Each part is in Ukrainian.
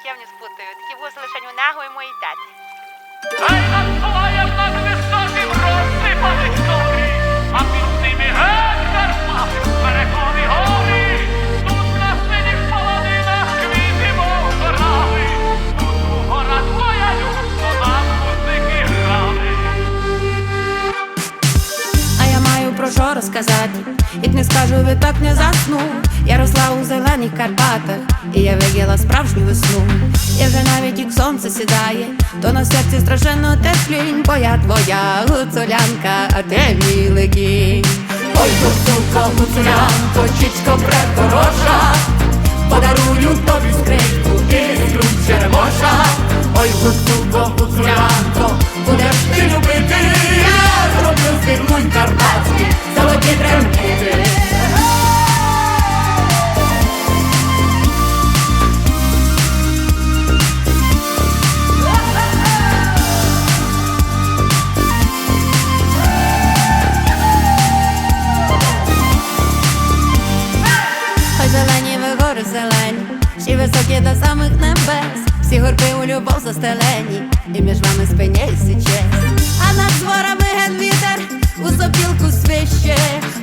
життєвні спутаю. Такі вуси лише у нього і моїй тети. Що розказати, як не скажу, ви так не засну. Я росла у зелених Карпатах, і я виділа справжню весну. Я вже навіть як сонце сідає, то на серці страшенно теплінь, бо я твоя гуцулянка, а ти мій легінь. Ой, гуцулко, гуцулянко, чічко прехороша, подарую тобі скриньку і скрут черемоша. Ой, гуцулко, гуцулянко, будеш ти любити, всі високі до самих небес, всі горби у любов застелені, і між вами спиняється честь. А над дворами ген вітер у сопілку свище,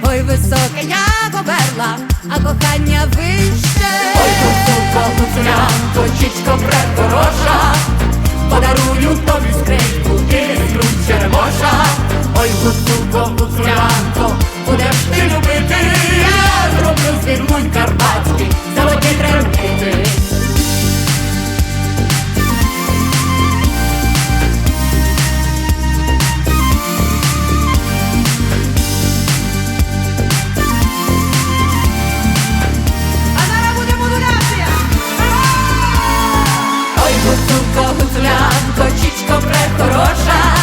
ой, високе, як оберла, а кохання вище. Ой, гуцулко, гуцулянко, чічко прехороша, Гуцулко, чічко прехороша,